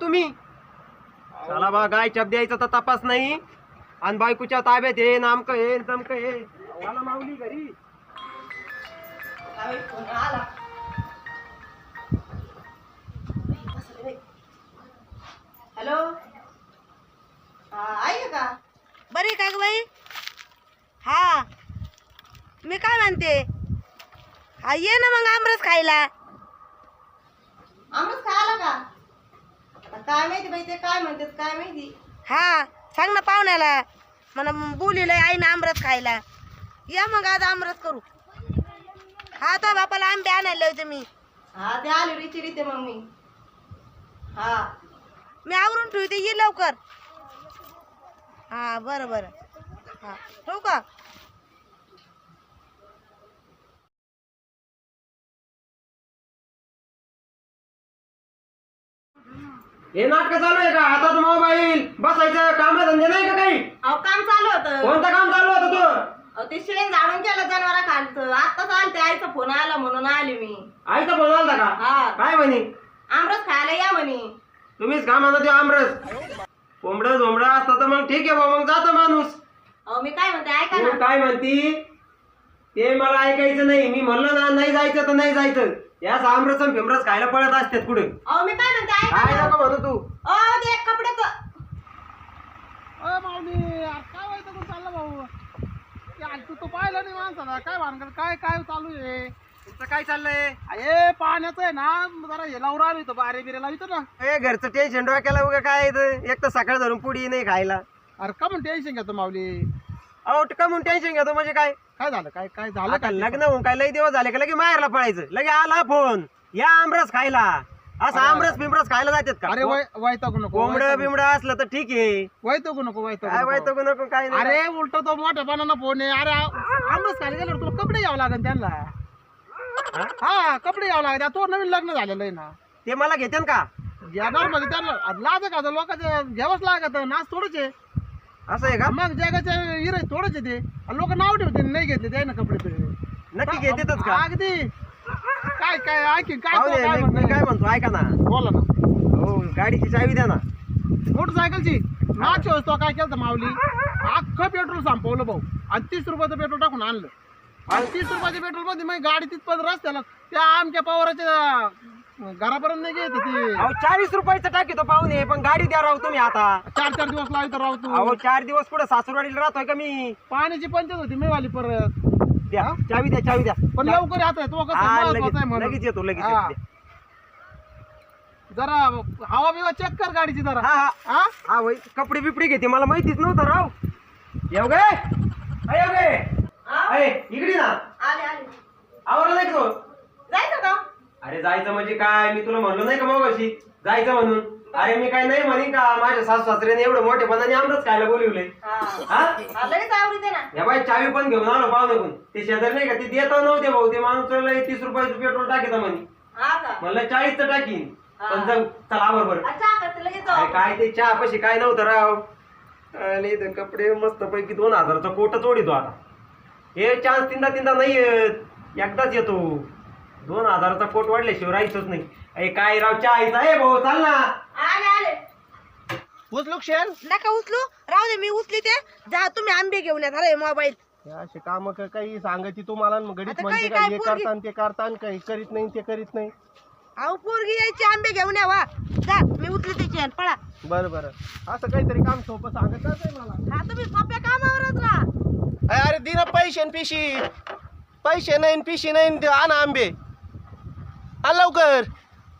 तुम्ही? चला बा गाय चप द्यायचा तर तपास नाही. आणि बायकोच्या ताब्यात हे नामक हे तमक हे मला माऊली घरी. हॅलो? आहे का? बरी का ग बाई? हा. मी काय म्हणते? हा ये ना मग आमरस खायला आमरस काय आला का आता काय माहिती बाई ते काय म्हणतात काय माहिती? हा सांग ना पाहुण्याला. मला बोलिलं आई ना आमरस खायला. या मग आज आमरस करू. हा तर बापाला आंबे आणायला होते मी. हा ते आले रिची रीते मग मी. हा. मी आवरून ठेवते ये लवकर. हा बरं बरं. हा ठेवू का? हे नाटक चालू आहे का? हातात मोबाईल बसायचं काम धंदे नाही का काही? अहो काम चालू होतं. कोणतं काम चालू होतं तू? अहो, ते शेण झाडून केलं जनावरा खालचं आत्ताच आलते आईचा फोन आला म्हणून आले मी. आईचा फोन आलता का? हा. काय म्हणे? आमरस खायला या म्हणे. तुम्हीच का म्हणा ते आमरस. कोंबडं झोंबडं असतं तर मग ठीक आहे बा मग जातो माणूस. अहो मी काय म्हणते ऐका तू ना. काय म्हणती? ते मला ऐकायचं नाही. मी म्हणलं ना नाही जायचं तर नाही जायचं. या आमरस आणि फेमरस खायला पळत असतात कुठे? अहो मी काय म्हणते ऐका काय ना. नको म्हणू तू? अहो ते कपड्याचं अ माऊली यार काय व्हायचं तू चाललं भाऊ? यार तू तो पाहिलं नाही माणसाला. काय भानगड काय काय चालू आहे? तुमचं काय चाललंय? अरे पाण्याचं आहे ना जरा हे लावून आलो इथं बारे बिरे लावितो ना. ए घरचं टेन्शन डोक्याला उगा काय इथं? एक तर सकाळ धरून पुडी नाही खायला. अरे का म्हणून टेन्शन घेतो माऊली? अहो का म्हणून टेन्शन घेतो? म्हणजे काय? काय झालं? काय काय झालं आता काय लग्न होऊन काय लई दिवस झाले का लगे माहेरला पळायचं? लगे आला फोन या आमरस खायला. असं आमरस बिमरस खायला जातात का? अरे वय वैतागू नको कोंबडं बिमडं असलं तर ठीक आहे. वैतागू नको काय वैतागू नको. नको काय नाही. अरे उलट तो मोठ्या पानानं फोन आहे. अरे आमरस खायला गेल्यावर तुला कपडे घ्यावं लागेल त्यांना. हा? हा कपडे घ्यावं लागेल तो नवीन लग्न झालेलं आहे ना. ते मला घेते का? घेणार म्हणजे त्यांना. लाज का लोकांचं घ्यावंच लागत नाच थोडंच आहे. असं आहे का? मग जगाचे हिरे थोडेच ते. लोक नाव ठेवते नाही घेतले ते ना कपडे नक्की घेतेच का? अगदी. काय काय ऐकी काय पाहू काय मी- मी म्हणतोय? काय म्हणतो ऐका ना. बोला ना. हो गाडीची चावी द्या ना. मोटरसायकलची. मागच्या वेळेस तो काय केलं माऊली? अख्खं पेट्रोल संपवलं भाऊ. आणि तीस रुपयाचं पेट्रोल टाकून आणलं. आणि तीस रुपयाच्या पेट्रोलमध्ये मग गाडी तिथपर्यंत रस्त्याला त्या आमच्या पवाराच्या घरापर्यंत नाही गेली ती. अहो चाळीस रुपयाचं टाकी तो पाहुणे पण गाडी द्या राव तुम्ही आता. चार चार दिवस लावली तर राहू अहो तू चार दिवस पुढे सासूरवाडीला राहतोय का मी? पाण्याची पंचायत होती मिळाली परत. द्या चावी द्या चावी द्या. पण लवकर येत आहे तो कसं हा, महत्वाचं आहे लगेच म्हणून. लगेच येतो लगेच हा. जरा हवा बिवा चेक कर गाडीची जरा. हा हा. हा? हा कपडे बिपडे घेते मला माहितीच नव्हतं राव. येऊ गे. अय, येऊ गे. अय, इकडे ना. आले आले. आवडलं नाही का तो? जायचं का? अरे जायचं म्हणजे काय? मी तुला म्हणलो नाही का मग अशी जायचं म्हणून. अरे मी काय नाही म्हणेन का? माझ्या सासू सासऱ्याने एवढं मोठेपणाने आमरच खायला बोलवलंय. हा. हा? हा, लगेच आवडते ना. या बाई चावी पण घेऊन आलो पाहुण्याकडून. ते शेजारी नाही का? ते देत नव्हते भाऊ. ते माणूस लय तीस रुपयाचं पेट्रोल टाकीत म्हणे. हा का? म्हणलं चाळीसचं टाकीन. पण जाऊ चला बरोबर अच्छा करते लगेच जाऊ. अरे काय ते चहा पशी काय नव्हतं राव. आणि ते कपडे मस्त पैकी दोन हजाराचा कोटच ओढितो आता. हे चान्स तीनदा तीनदा नाही येत एकदाच येतो. दोन हजाराचा कोट वाढल्याशिवाय राहायचंच नाही. अरे काय राव आईचा आहे भाऊ चाल ना. आले आले. उचलू शेण नका उचलू. राहू दे मी उचली ते. जा तुम्ही आंबे घेऊन या अरे मोबाईल. असे काम काही सांगायची तुम्हाला घडीत आता म्हणते काही काय हे पोरगी- करता आणि ते करता काही करीत नाही ते करीत नाही. अहो पोरगी यायची आंबे घेऊन या वा जा मी उचली त्याची पळा. बरं बरं. असं काहीतरी काम सोपं सांगत आहे मला. हा तुम्ही सोप्या कामावरच राहा. अरे दिन पैसे न पिशी. पैसे नाही न पिशी नाही न आण आंबे. लवकर.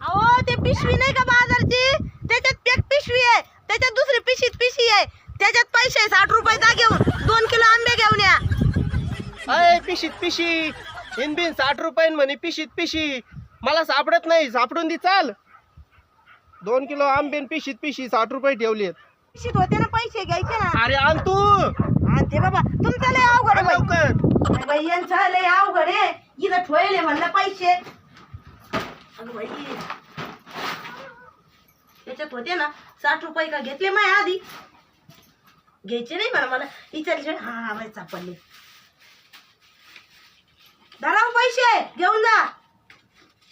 अहो ते पिशवी नाही का बाजारची? त्याच्यात एक पिशवी आहे. त्याच्यात दुसरी पिशीत पिशवी आहे. त्याच्यात पैसे आहे, साठ रुपये जा घेऊन. दोन किलो आंबे घेऊन या. अय पिशीत पिशी. इन बिन साठ रुपये म्हणे पिशीत पिशी. मला सापडत नाही. सापडून दे चाल. दोन किलो आंबे पिशीत पिशी साठ रुपये ठेवलेत. पिशीत होते ना पैसे घ्यायचे ना. अरे आण तू. आणते बाबा तुमचं लय अवघड आहे. लवकर. बाई यांचं लय अवघड आहे. इथं ठेवले म्हणलं पैसे. अगं बाई. त्याच्यात होते ना साठ रुपये का घेतले माय आधी? घ्यायचे नाही मला मला. विचारले हा हा बाई सापडले. धराव पैसे घेऊन जा.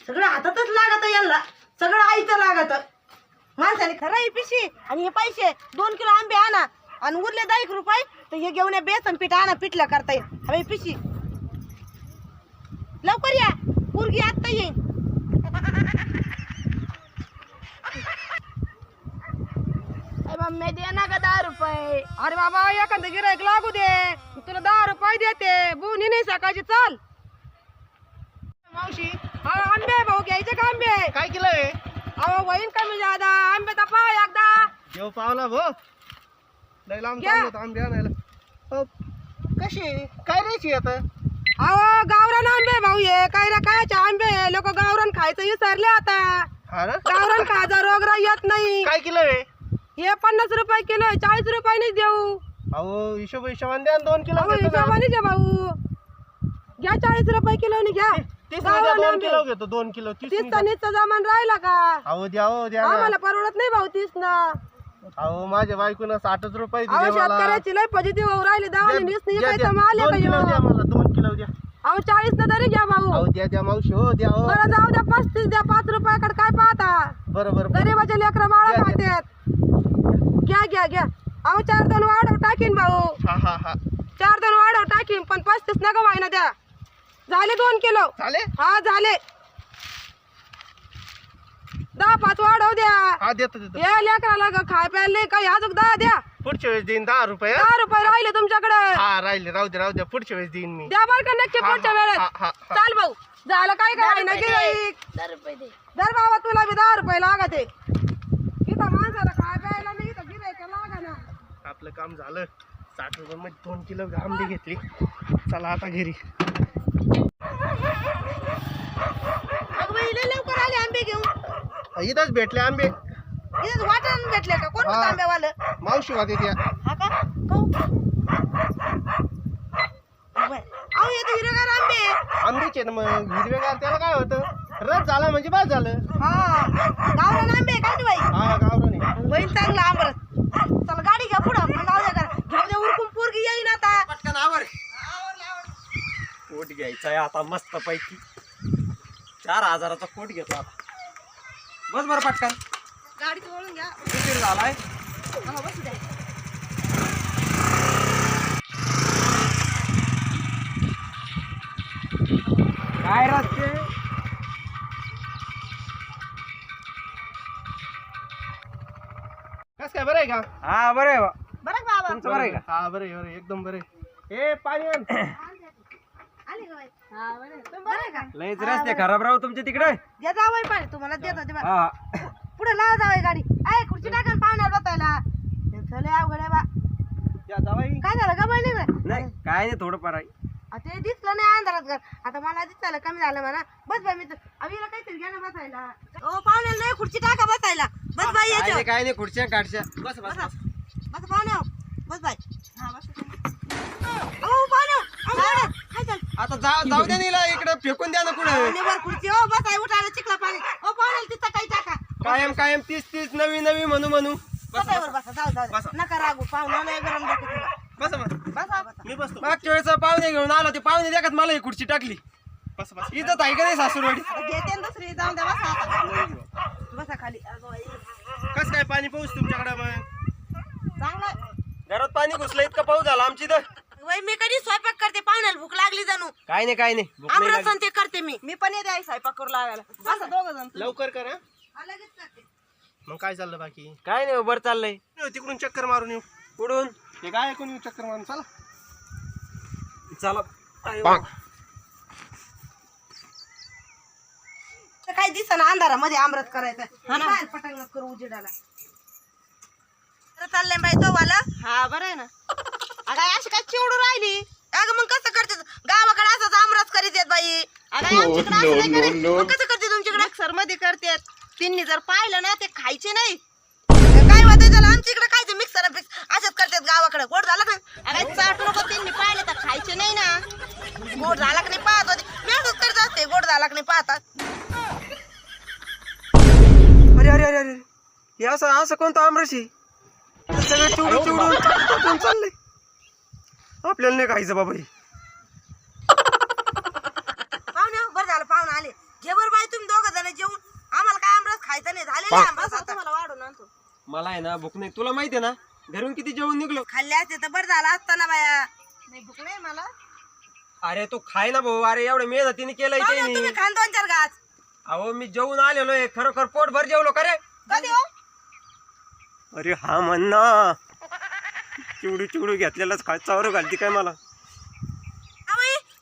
सगळं हातातच लागत यांना. सगळं आईचं लागत. माणसाने खरं ही पिशी आणि हे पैसे. दोन किलो आंबे आणा आणि उरले दहा एक रुपये तर हे घेऊन या बेसन पीठ आणा पिठलं करता येईल. हवे पिशी. लवकर या. पुरगी आत्ता येईल मम्मी दे ना का दहा रुपये अरे बाबा एखादं गिरायक लागू दे. तुला दहा रुपये देते. बुनी नाही सकाळची चाल. मावशी हा आंबे भाऊ घ्यायचे का आंबे? काय केलं आहे? अहो होईन कमी जादा? आंबे तर पहा एकदा. येऊ पावला भो लय लांब घ्या. चाललो होतो आंबे आणायला. अहो, कशी काय द्यायची आता? अहो गावरान आंबे भाऊ ये काय ना कायचे आंबे? लोक गावरान खायचं विसरले आता. हा ना? गावरान खायचा रोग येत नाही. काय किलो आहे? हे पन्नास रुपये किलो आहे, चाळीस रुपये नाही देऊ अहो हिशोब हिशोबाने द्या ना दोन किलो अहो घेतो ना. हिशोबाने घ्या भाऊ घ्या चाळीस रुपये किलो घ्या तीसमध्ये दोन आंबे. किलो घेतो दोन किलो तीस तीसमध्ये. जमान राहिला का अहो द्या हो द्या ना. आम्हाला परवडत नाही भाऊ तीस ना अहो माझ्या बायकोनं साठच रुपये अहो दिले मला शेतकऱ्याची लय पॉझिटिव्ह होऊ राहिली दहा वीस नाही द्या, काय द्या. आले दोन का किलो द्या ह्यो? मला दोन किलो द्या अहो चाळीस न तरी घ्या भाऊ अहो द्या द्या मावशी हो द्या हो बरं जाऊ द्या पस्तीस द्या पाच रुपयाकडे काय पाहता बरं बरं बरं. गरीबाचे लेकरं घ्या, खात्यात. घ्या घ्या घ्या. अहो चार दोन वाढव टाकीन भाऊ. हा हा हा. चार दोन वाढव टाकीन पण पस्तीस नका व्हायना द्या. झाले दोन किलो. चालेल हा झाले. दहा पाच वाढव द्या. हा देतो देतो. या लेकराला ग खाय प्यायला नाही काही अजून दहा द्या. पुढच्या वेळेस देईन दहा रुपये. हं? दहा रुपये राहिले तुमच्याकडे. हा राहिले. राहू दे राहू द्या पुढच्या वेळेस देईन मी. द्या बरं का नक्की हा, पुढच्या हा, वेळेस. हा, हा, हा. चाल भाऊ. झालं काय काय ना गिऱ्हाईक. दहा रुपये दे. दर बाबा तुला बी दहा रुपये लागत. आहे इथं माणसाला खाय प्यायला नाही इथं गिरायक लागा ना आपलं काम झालं. साठ रुपये मध्ये दोन किलो आंबे घेतली. चला आता घरी. अगं बाई लय लवकर आले आंबे घेऊन. इथंच भेटले आंबे. इथं वाटण भेटले का? कोण हा. आंब्यावालं? मावशी होते त्या. हा का. अहो येतो हिरवेगार आंबे. आंबेचे ना मग हिरवेगार त्याला काय होतं? रस झाला म्हणजे बाद झालं. हा. गावरान आंबे काय बाई? हा गावराने बहीण चांगला आंबरस चला गाडी घ्या पुढं. पण जाऊ द्या करा घेऊ द्या उरकून पोरगी येईन आता. पटकन आवर. कोट घ्यायचा आहे आता मस्त पैकी चार हजाराचा कोट घेतो आता. बस बरं पटकन. गाडीत वळून घ्या. झालाय. हा, बसू द्या. काय रस्ते का हा बरं आहे बा. बरं का बाबा? तुमचं बरं आहे का? हा बरं आहे बरं एकदम बरं. ए पाणी आण. आले का बाई? हा बरं आहे. तुम्ही बरं आहे का? लयच रस्ते खराब राहू तुमच्या तिकडे. घ्या जावं पाणी तुम्हाला देतो ते बा. हा. पुढे लावा जावं गाडी. आहे खुर्ची टाका ना पाहुण्यावर बसायला. अवघड आहे बा. या जावाई. काय झालं? का? बहिणी नाही काय नाही थोडंफार आहे. ते दिसलं नाही अंधारात घर. आता मला दिसलं कमी झालं म्हणा. बस बाई मी अविला काहीतरी घ्या ना बसायला. ओ पाहुण्याला नाही खुर्ची टाका बसायला. बस बाई काय याच्या नाही काय नाही खुर्च्या काढच्या. बस बस बसा. बस. बस पाहुण्या बस बाई. हा बस. ओ पाहुण्या आता जा जाऊ द्या नीला इकडे फेकून द्या ना कुठे. निवर खुर्ची. ओ बस आहे उठायला चिखला पाणी. ओ पाहुण्याला तिथं काही टाका. कायम कायम तीस तीस नवी नवी म्हणू म्हणू. बसायवर बसा जाऊ जाऊ बसा. नका रागू. पाहुणा नाही गरम तुला. बस बस. मी बसतो. मागच्या वेळेस पाहुणे घेऊन आलो ते पाहुणे देखत मला ही खुर्ची टाकली. बस बस. इथं आहे का नाही सासूरवाडी? घेते ना दुसरी जाऊन द्या बसा आता. बसा खाली. अगं बाई. कस काय पाणी पाऊस तुमच्याकडे मग? चांगलं घरात पाणी घुसलं इतका पाऊस झाला आमची तर. वय मी कधी स्वयंपाक करते? पाहुण्याला भूक लागली जाणू. काय नाही काय नाही. भूक नाही लागली. आमरसन ते करते मी. मी पण येते आई स्वयंपाक करू लागायला. बसा दोघ जण लवकर कर. मग काय चाललं बाकी? काय नाही बरं चाललंय. येऊ, तिकडून चक्कर मारून येऊ. कुठून? हे काय ऐकून येऊ चक्कर मारून चला. चला. अयो. तर काही दिसना अंधारामध्ये करायचं. बाहेर पटांगणात करू उजेडाला. तर चाललंय बाई तो वाला. हा बरं आहे ना. अगं आई अशी काय चिवडू राहिली? अगं मग कसं करते गावाकडे असंच आमरस करीत येत बाई. अगं आई, आमच्याकडे असं नाही करीत. मग कसं करते तुमच्याकडे? मिक्सरमध्ये करतात तिन्ही जर पाहिलं ना ते खायचे नाही. काय होतं त्याला? आमच्या इकडे खायचं मिक्सर असंच करतात गावाकडे. गोड झालं का अगं साठ रुपये त्यांनी पाहिलं तर खायचे नाही ना. गोड झाला का नाही पाहत होते. मी असंच करत असते गोड झाला का नाही पाहतात अरे अरे अरे अरे. हे असं असं कोणतं आमरशी? सगळं चिवडून चिवडून चाटून चाललंय. आपल्याला नाही खायचं बाबा हे. पाहुणे बरं झालं पाहुणे आले. घे बरं बाई तुम्ही दोघं जण जेवून. आम्हाला काय आमरस खायचं नाही झालेलं आंबा आता. मला वाढून आणतो. मला आहे ना भूक नाही. तुला माहिती आहे ना घरून किती जेवण निघलो? खाल्ले असते तर बरं झालं असतं ना बाया. नाही भूक नाही मला. अरे तू खाय ना भाऊ अरे एवढ्या मेहनतीने केलंय त्यांनी. तुम्ही खान दोन चार घास. अहो मी जेवून आलेलो आहे खरोखर पोट भर जेवलो का रे? कधी हो? अरे हा म्हण ना. चिवडू चिवडू घेतलेलाच खा चावर घालती काय मला?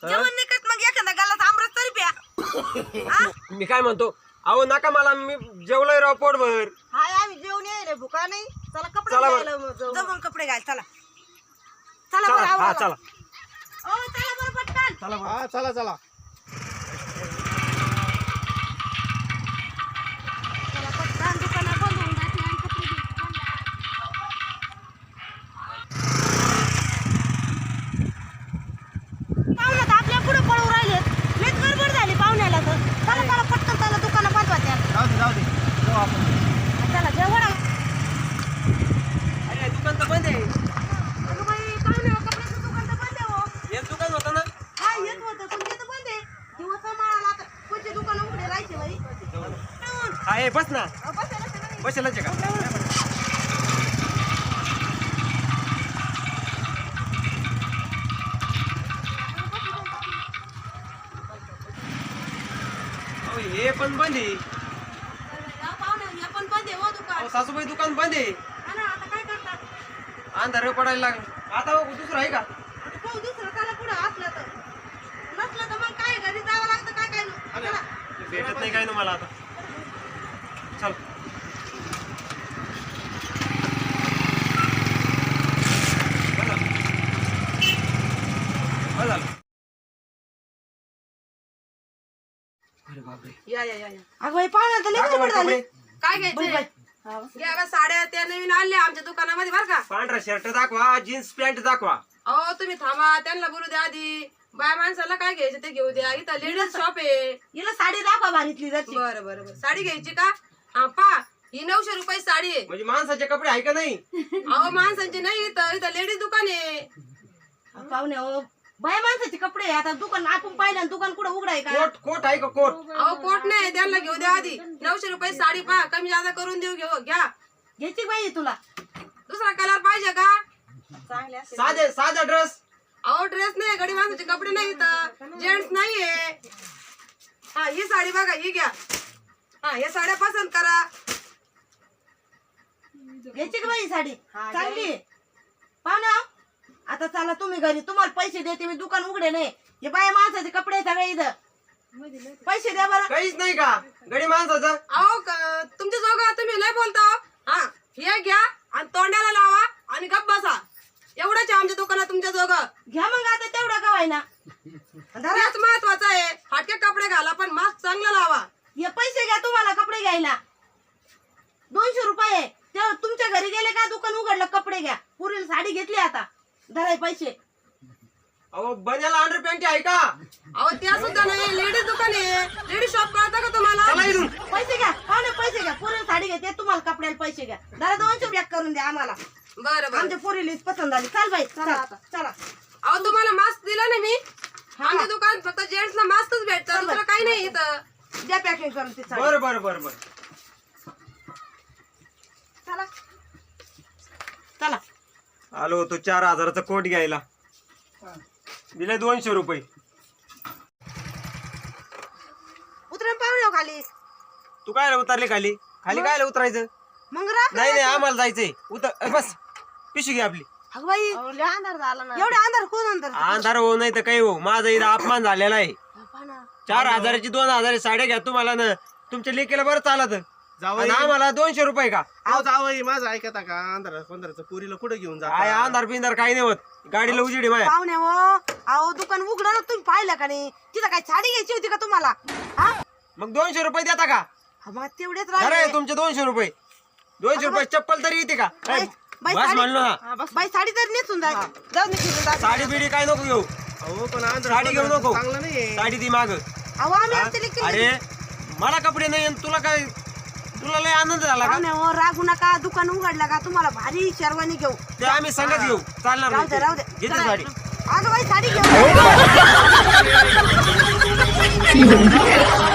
जेवण मग एखादा गालात आमरस तरी प्या. हा? मी काय म्हणतो अहो नका मला मी जेवलोय राव पोटभर. हाय आम्ही जेवण येईल भुका नाही. चला कपडे चला बरं. घ्यायला मग जाऊ. कपडे घाल चला चला चला बरं हा आवरा. चला ओ, चला बरं पटकन चला बरं. हा चला चला चला बसेलच आहे का? हे पण बंद आहे. हे हो सासूबाई दुकान बंद आहे. हा आता काय अंधार पडायला लागलं. आता बघ, दुसरं आहे का? आता पाहू दुसरं त्याला पुढं असलं तर नसलं तर मग काय घरी जावं लागतं काय काय नाही. चला. भेटत नाही काय ना मला आता चल बघा. बरं झालं. अरे बापरे या या या या. अगं बाई पाहुण्या तर लई दाखव गडबड बरं झाली. कपडे. काय बाई, घ्यायचं बाई. घ्या बा, साड्या त्या नवीन आल्या आमच्या दुकानामध्ये बरं का. पांढरा शर्ट दाखवा जीन्स पॅन्ट दाखवा. अहो तुम्ही थांबा त्यांना बोलू द्या आधी. बाय माणसाला काय घ्यायचं ते घेऊ द्या. इथं लेडीज शॉप आहे. हिला साडी दाखवा भारीतली जरची. बरं बरं बरं. साडी घ्यायची का? हा पा. ही नऊशे रुपये साडी आहे. म्हणजे माणसाचे कपडे आहे का नाही? अहो माणसांची नाही इथं. इथं लेडीज दुकान आहे. पाहुण्या हो बाया माणसाचे कपडे आहे. आता दुकान आपण पाहिलं आणि दुकान कुठं उघडाय का? कोट कोट आहे का कोट? अहो कोट नाही. त्यांना घेऊ द्या आधी. नऊशे रुपये साडी पा कमी जादा करून देऊ घेऊ. घ्या. घ्यायची पाहिजे तुला. दुसरा कलर पाहिजे का? चांगले साधे साधा ड्रेस अहो ड्रेस नाही. गडी माणसाचे कपडे नाही इथं. जेंट्स नाहीये. हा ही साडी बघा ही घ्या. हा या साड्या पसंत करा. घ्यायची का बाई साडी? चांगली आहे. आता चला तुम्ही घरी तुम्हाला पैसे देते मी दुकान उघडे नाही. हे बाया माणसाचे कपडे आहे सगळे इथं. पैसे द्या बरं. काहीच नाही का? गडी माणसाचं? अहो क- तुमच्या जोगा तुम्ही लय बोलता. हो. हा हे घ्या आणि तोंडाला लावा आणि गप बसा. एवढंच आहे आमच्या दुकानात तुमच्या जोगं. घ्या मग आता तेवढा का व्हायना धरा. तेच महत्वाचं आहे. फाटके कपडे घाला पण मास्क चांगला लावा. हे पैसे घ्या तुम्हाला कपडे घ्यायला. दोनशे रुपये तुमच्या घरी गेले का दुकान उघडलं कपडे घ्या. पुरील साडी घेतली आता. धराय पैसे. अहो बन्याला अंडर पॅन्ट आहे का? अहो त्या सुद्धा नाही. लेडीज दुकान आहे. लेडीज शॉप कळता का तुम्हाला? इथून. पैसे घ्या. पाहुणे पैसे घ्या. पुरील साडी घ्या. ते तुम्हाला कपड्याला पैसे घ्या. जरा दोनशे रुपये करून द्या आम्हाला. बरं बरं. आमच्या पुरीला पसंत आली. चाल बाई चला चला अहो तुम्हाला मास्क दिला ना मी? आमच्या दुकान फक्त जेंट्स ला मास्कच भेटतं. दुसरं काही नाही इथं. द्या पॅकिंग करून ते साडी. बर बर बर. चला. आलो होतो चार हजाराचा कोट घ्यायला. दिले दोनशे रुपये. उतरून पाहुणे खाली. तू काय उतरले खाली? खाली काय उतरायचं? मग राख नाही नाही आम्हाला जायचंय. उतर अ, बस. पिशवी घे आपली. अगं बाई अहो, लय अंधार झाला ना. एवढे अंधार कोण अंधार अंधार हो नाही तर काही हो माझा इथं अपमान झालेला आहे. चार हजाराची दोन हजाराची साड्या घ्या तुम्हाला ना. तुमच्या लेकीला बरं चालत. जावई. आणि आम्हाला दोनशे रुपये का? अहो जावई माझं ऐकता का? अंधारा पंधराचं पुरीला कुठं घेऊन काय जा अंधार बिंधार काही नाही होत. गाडीला उजेडी माया पाहुणे हो. अहो दुकान उघडं ना तुम्ही पाहिलं का नाही? तिथं काय साडी घ्यायची होती का तुम्हाला? हा? मग दोनशे रुपये देता का? हा, मग तेवढेच खरं आहे राहिले तुमचे दोनशे रुपये. दोनशे रुपये चप्पल तरी येते का? बाई- ए, बाई बस साडी- म्हणलो ना हा, बस. बाई साडी तरी नेसून जा. जाऊ निघून जा. साडी बिडी काय नको घेऊ. अहो पण अंधारा साडी घेऊ नको. चांगलं साडी ती माग. अहो आम्ही आमच्या लेकीला- अरे मला कपडे नाही आणि तुला काय तुला लय आनंद झाला का? पाहुणे हो रागू नका दुकान उघडलं का? तुम्हाला भारी शेरवानी घेऊ. ते आम्ही संगत घेऊ चालणार राहू दे राहू नाही दे ते. घेते चला. साडी. अगं बाई साडी घेऊ